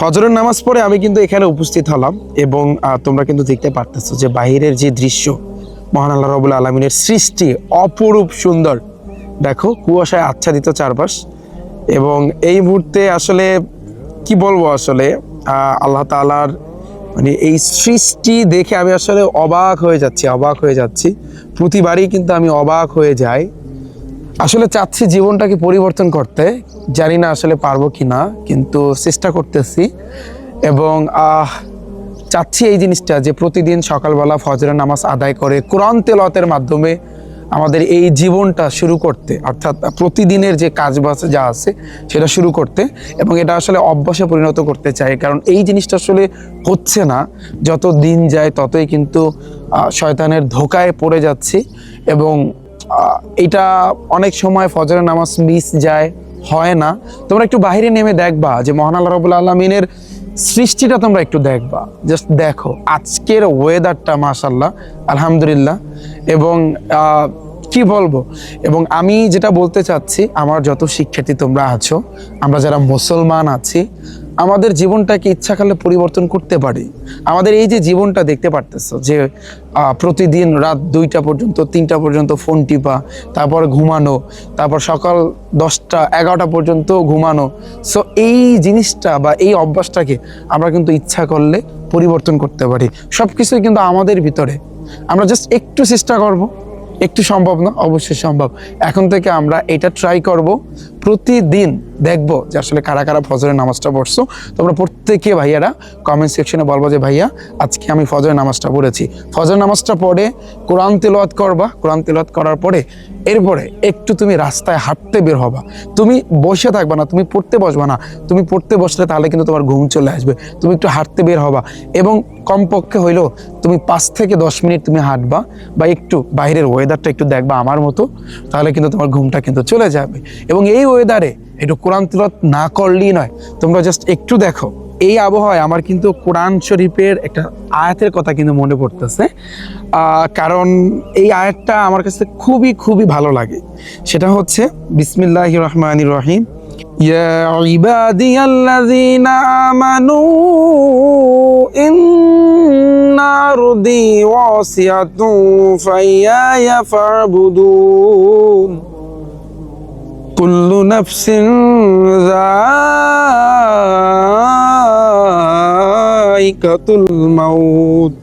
ফজরের নামাজ পড়ে আমি কিন্তু এখানে উপস্থিত হলাম এবং তোমরা কিন্তু দেখতে পারতেছো যে বাইরের যে দৃশ্য, মহান আল্লাহ রবুল আলমিনের সৃষ্টি অপরূপ সুন্দর। দেখো, কুয়াশায় আচ্ছাদিত চারপাশ এবং এই মুহূর্তে আসলে কি বলব আসলে আল্লাহ তালার মানে এই সৃষ্টি দেখে আমি আসলে অবাক হয়ে যাচ্ছি, অবাক হয়ে যাচ্ছি। প্রতিবারই কিন্তু আমি অবাক হয়ে যাই। আসলে চাচ্ছি জীবনটাকে পরিবর্তন করতে। জানি না আসলে পারব কি না কিন্তু চেষ্টা করতেছি। এবং চাচ্ছি এই জিনিসটা যে প্রতিদিন সকালবেলা ফজরের নামাজ আদায় করে কোরআন তেলতের মাধ্যমে আমাদের এই জীবনটা শুরু করতে, অর্থাৎ প্রতিদিনের যে কাজ বাজ যা আছে সেটা শুরু করতে এবং এটা আসলে অভ্যাসে পরিণত করতে চাই। কারণ এই জিনিসটা আসলে হচ্ছে না। যত দিন যায় ততই কিন্তু শয়তানের ধোকায় পড়ে যাচ্ছি এবং এটা অনেক সময় ফজরের নামাজ মিস যায়, হয় না। তোমরা একটু বাহিরে নেমে দেখবা যে মহান আল্লাহ রবুল আলমিনের সৃষ্টিটা তোমরা একটু দেখবা। জাস্ট দেখো, আজকের ওয়েদারটা মাশাল্লাহ আলহামদুলিল্লাহ। এবং কি বলব? এবং আমি যেটা বলতে চাচ্ছি, আমার যত শিক্ষার্থী তোমরা আছো, আমরা যারা মুসলমান আছি, আমাদের জীবনটাকে ইচ্ছা করলে পরিবর্তন করতে পারি। আমাদের এই যে জীবনটা দেখতে পারতেছো, যে প্রতিদিন রাত দুইটা পর্যন্ত, তিনটা পর্যন্ত ফোন টিপা, তারপর ঘুমানো, তারপর সকাল দশটা, এগারোটা পর্যন্ত ঘুমানো। সো এই জিনিসটা বা এই অভ্যাসটাকে আমরা কিন্তু ইচ্ছা করলে পরিবর্তন করতে পারি। সব কিছুই কিন্তু আমাদের ভিতরে। আমরা জাস্ট একটু চেষ্টা করব। একটু সম্ভব না অবশ্যই সম্ভব। এখন থেকে আমরা এটা ট্রাই করব। প্রতিদিন দেখব যে আসলে কারা কারা ফজরের নামাজটা পড়ছো। তোমরা প্রত্যেকে ভাইয়ারা কমেন্ট সেকশনে বলব যে, ভাইয়া, আজকে আমি ফজরের নামাজটা পড়েছি। ফজর নামাজটা পড়ে কোরআন তেলাওয়াত করবা। কোরআন তেলাওয়াত করার পরে এরপরে একটু তুমি রাস্তায় হাঁটতে বের হবা। তুমি বসে থাকবা না, তুমি পড়তে বসবা না। তুমি পড়তে বসলে তাহলে কিন্তু তোমার ঘুম চলে আসবে। তুমি একটু হাঁটতে বের হবা এবং কমপক্ষে হইলেও তুমি পাঁচ থেকে দশ মিনিট তুমি হাঁটবা বা একটু বাইরের ওয়েদারটা একটু দেখবা আমার মতো, তাহলে কিন্তু তোমার ঘুমটা কিন্তু চলে যাবে। এবং এই ওয়েদারে একটু কোরআন তিলত না করলেই নয় তোমরা জাস্ট একটু দেখো এই আবহাওয়ায় আমার কিন্তু কোরআন শরীফের একটা আয়াতের কথা কিন্তু মনে পড়তেছে আহ, কারণ এই আয়াতটা আমার কাছে খুবই খুবই ভালো লাগে সেটা হচ্ছে বিসমিল্লাহ রহমান রহিম يا عبادي الذين آمنوا إن أرضي واسعة فإياي فاعبدون কুল্লু নফসিন যায়কাতুল মাউত।